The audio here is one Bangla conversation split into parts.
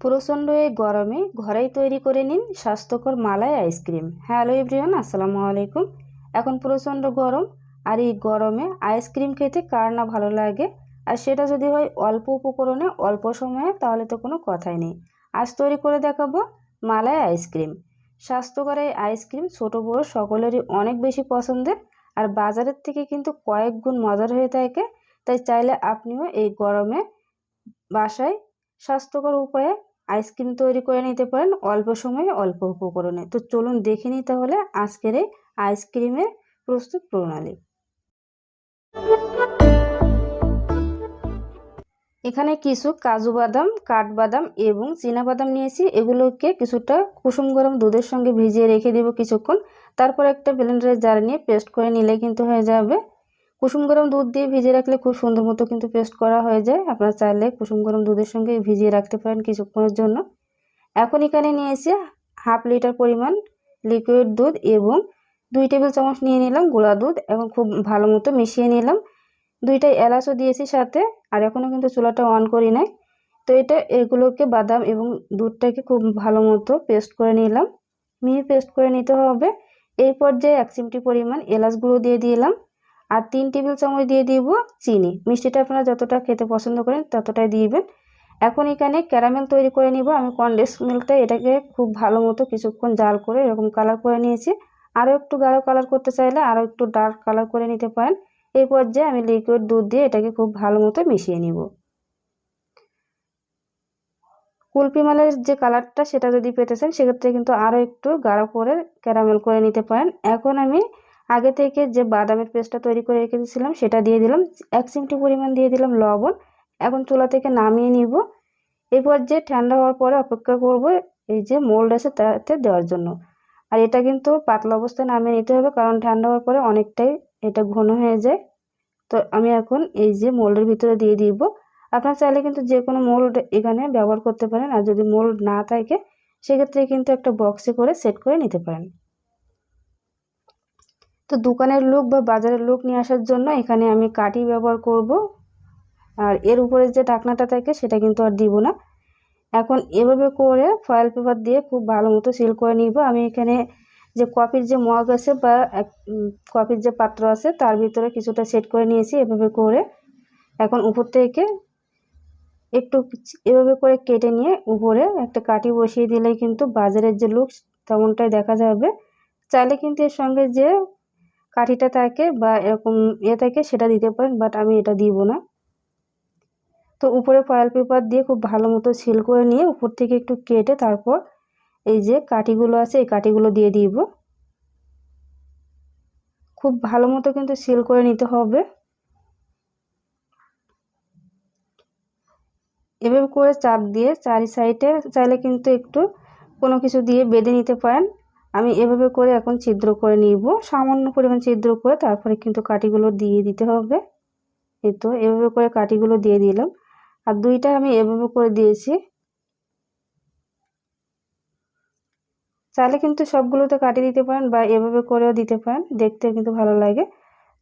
প্রচণ্ড এই গরমে ঘরেই তৈরি করে নিন স্বাস্থ্যকর মালাই আইসক্রিম। হ্যালো এভরিওয়ান, আসসালামু আলাইকুম। এখন প্রচণ্ড গরম, আর এই গরমে আইসক্রিম খেতে কার না ভালো লাগে? আর সেটা যদি হয় অল্প উপকরণে, অল্প সময়ে, তাহলে তো কোনো কথাই নেই। আজ তৈরি করে দেখাবো মালাই আইসক্রিম। স্বাস্থ্যকর এই আইসক্রিম ছোটো বড়ো সকলেরই অনেক বেশি পছন্দের, আর বাজারের থেকে কিন্তু কয়েক গুণ মজার হয়ে থাকে। তাই চাইলে আপনিও এই গরমে বাসায় স্বাস্থ্যকর উপায়ে আইসক্রিম তৈরি করে নিতে পারেন অল্প সময়ে অল্প উপকরণে। তো চলুন দেখে নিই তাহলে আজকের এই আইসক্রিমের প্রস্তুত প্রণালী। এখানে কিছু কাজু বাদাম, কাঠবাদাম এবং বাদাম নিয়েছি। এগুলোকে কিছুটা কুসুম গরম দুধের সঙ্গে ভিজিয়ে রেখে দেবো কিছুক্ষণ। তারপর একটা ব্লেন্ডারের জার নিয়ে পেস্ট করে নিলে কিন্তু হয়ে যাবে কুসুম গরম দুধ দিয়ে ভিজিয়ে রাখলে খুব সুন্দর মতো কিন্তু পেস্ট করা হয়ে যায়। আপনারা চাইলে কুসুম গরম দুধের সঙ্গে ভিজিয়ে রাখতে পারেন কিছুক্ষণের জন্য। এখন এখানে নিয়েছি হাফ লিটার পরিমাণ লিকুইড দুধ এবং দুই টেবিল চামচ নিয়ে নিলাম গুঁড়া দুধ এখন খুব ভালো মতো মিশিয়ে নিলাম। দুইটা এলাচও দিয়েছি সাথে আর এখনও কিন্তু চুলাটা অন করি নাই। তো এটা এগুলোকে বাদাম এবং দুধটাকে খুব ভালো মতো পেস্ট করে নিলাম। মিহি পেস্ট করে নিতে হবে। এই পর্যায়ে এক চিমটি পরিমাণ এলাচ গুঁড়ো দিয়ে দিলাম। আর তিন টেবিল চামচ দিয়ে দিব চিনি। মিষ্টিটা আপনারা যতটা খেতে পছন্দ করেন ততটাই দিবেন। এখন এখানে ক্যারামেল তৈরি করে নিব। আমি কনডেন্স মিল্কটা এটাকে খুব ভালো মতো কিছুক্ষণ জাল করে এরকম কালার করে নিয়েছি। আরও একটু গাঢ় কালার করতে চাইলে আরও একটু ডার্ক কালার করে নিতে পারেন। এই পর্যায়ে আমি লিকুইড দুধ দিয়ে এটাকে খুব ভালো মতো মিশিয়ে নিব। কুলপি মালের যে কালারটা সেটা যদি পেতে চান, সেক্ষেত্রে কিন্তু আরও একটু গাঢ় করে ক্যারামেল করে নিতে পারেন। এখন আমি আগে থেকে যে বাদামের পেস্টটা তৈরি করে রেখে দিয়েছিলাম, সেটা দিয়ে দিলাম। এক চিমটি পরিমাণ দিয়ে দিলাম লবণ। এখন চুলা থেকে নামিয়ে নিব। এরপর যে ঠান্ডা হওয়ার পরে অপেক্ষা করব এই যে মোল্ড আছে তাতে দেওয়ার জন্য। আর এটা কিন্তু পাতলা অবস্থায় নামিয়ে নিতে হবে, কারণ ঠান্ডা হওয়ার পরে অনেকটাই এটা ঘন হয়ে যায়। তো আমি এখন এই যে মোল্ডের ভিতরে দিয়ে দিব। আপনার চাইলে কিন্তু যে কোনো মোল্ড এখানে ব্যবহার করতে পারেন। আর যদি মোল্ড না থাকে, সেক্ষেত্রে কিন্তু একটা বক্সে করে সেট করে নিতে পারেন। তো দোকানের লোক বা বাজারের লোক নিয়ে আসার জন্য এখানে আমি কাঠি ব্যবহার করব। আর এর উপরে যে ঢাকনাটা থাকে সেটা কিন্তু আর দিব না। এখন এভাবে করে ফয়েল পেপার দিয়ে খুব ভালো মতো সিল করে নিব। আমি এখানে যে কপির যে মগ আছে বা কপির যে পাত্র আছে তার ভিতরে কিছুটা সেট করে নিয়েছি এভাবে করে। এখন উপর থেকে একটু এভাবে করে কেটে নিয়ে উপরে একটা কাঠি বসিয়ে দিলেই কিন্তু বাজারের যে লুক তেমনটাই দেখা যাবে। চাইলে কিন্তু এর সঙ্গে যে কাঠিটা থাকে বা এরকম ইয়ে থাকে সেটা দিতে পারেন বাট আমি এটা দিব না। তো উপরে ফয়েল পেপার দিয়ে খুব ভালো মতো সিল করে নিয়ে উপর থেকে একটু কেটে তারপর এই যে কাঠিগুলো আছে, এই কাঠিগুলো দিয়ে দিব। খুব ভালো মতো কিন্তু সিল করে নিতে হবে। এভাবে করে চাপ দিয়ে চারি সাইডে চাইলে কিন্তু একটু কোনো কিছু দিয়ে বেঁধে নিতে পারেন। আমি এভাবে করে এখন ছিদ্র করে নিব। সামান্য পরিমাণ ছিদ্র করে তারপরে কিন্তু কাটিগুলো দিয়ে দিতে হবে। এই তো, এভাবে করে কাটিগুলো দিয়ে দিলাম। আর দুইটা আমি এভাবে করে দিয়েছি। চাইলে কিন্তু সবগুলোতে কাটিয়ে দিতে পারেন বা এভাবে করেও দিতে পারেন। দেখতে কিন্তু ভালো লাগে।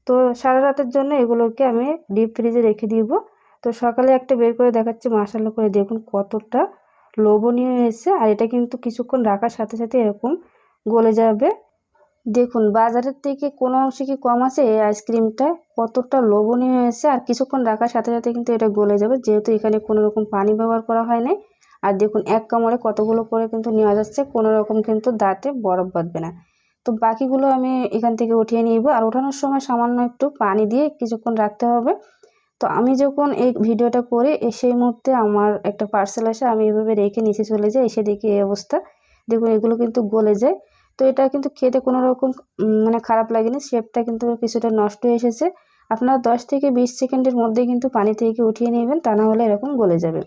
তো সারা রাতের জন্য এগুলোকে আমি ডিপ ফ্রিজে রেখে দিব। তো সকালে একটা বের করে দেখাচ্ছি মশালা করে দেখুন কতটা লোভনীয় হয়েছে। আর এটা কিন্তু কিছুক্ষণ রাখার সাথে সাথে এরকম গলে যাবে। দেখুন, বাজারের থেকে কোনো অংশে কি কম আছে? এই আইসক্রিমটা কতটা লোভনীয় হয়েছে। আর কিছুক্ষণ রাখার সাথে সাথে কিন্তু এটা গলে যাবে। যেহেতু এখানে কোনো রকম পানি ব্যবহার করা হয় নাই। আর দেখুন, এক কামড়ে কতগুলো করে কিন্তু নেওয়া যাচ্ছে। কোনো রকম কিন্তু দাঁতে বরফ বাঁধবে না। তো বাকিগুলো আমি এখান থেকে উঠিয়ে নিব। আর ওঠানোর সময় সামান্য একটু পানি দিয়ে কিছুক্ষণ রাখতে হবে। তো আমি যখন এই ভিডিওটা করে সেই মুহূর্তে আমার একটা পার্সেল আসে। আমি এভাবে রেখে নিচে চলে যাই। এসে দেখি এই অবস্থা। দেখুন, এগুলো কিন্তু গলে যায়। তো এটা কিন্তু খেতে কোনো রকম মানে খারাপ লাগেনি। শেপটা কিন্তু কিছুটা নষ্ট হয়ে এসেছে। আপনারা দশ থেকে বিশ সেকেন্ডের মধ্যে কিন্তু পানি থেকে উঠিয়ে নেবেন, তা না হলে এরকম গলে যাবে।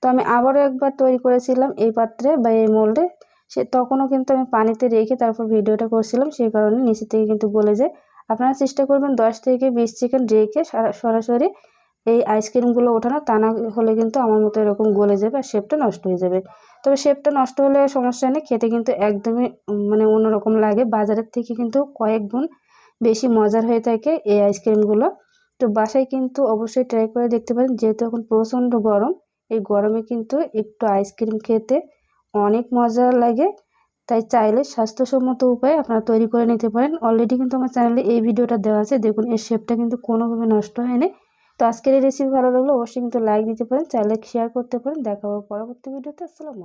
তো আমি আবারও একবার তৈরি করেছিলাম এই পাত্রে বা এই মোল্ডে। সে তখনও কিন্তু আমি পানিতে রেখে তারপর ভিডিওটা করছিলাম, সেই কারণে নিচে থেকে কিন্তু গলে যায়। আপনারা চেষ্টা করবেন দশ থেকে বিশ সেকেন্ড রেখে সরাসরি এই আইসক্রিমগুলো ওঠানো তা না হলে কিন্তু আমার মতো এরকম গলে যাবে আর শেপটা নষ্ট হয়ে যাবে। তবে শেপটা নষ্ট হলে সমস্যা নেই, খেতে কিন্তু একদমই মানে অন্যরকম লাগে। বাজারের থেকে কিন্তু কয়েক গুণ বেশি মজার হয়ে থাকে এই আইসক্রিমগুলো তো বাসায় কিন্তু অবশ্যই ট্রাই করে দেখতে পারেন, যেহেতু এখন প্রচণ্ড গরম, এই গরমে কিন্তু একটু আইসক্রিম খেতে অনেক মজা লাগে। তাই চাইলে স্বাস্থ্যসম্মত উপায়ে আপনারা তৈরি করে নিতে পারেন। অলরেডি কিন্তু আমার চ্যানেলে এই ভিডিওটা দেওয়া আছে, দেখুন এর শেপটা কিন্তু কোনোভাবে নষ্ট হয়নি। তো আজকের এই রেসিপি ভালো লাগলে অবশ্যই কিন্তু লাইক দিতে পারেন, চাইলে শেয়ার করতে পারেন দেখা হবে পরবর্তী ভিডিওতে আসসালাম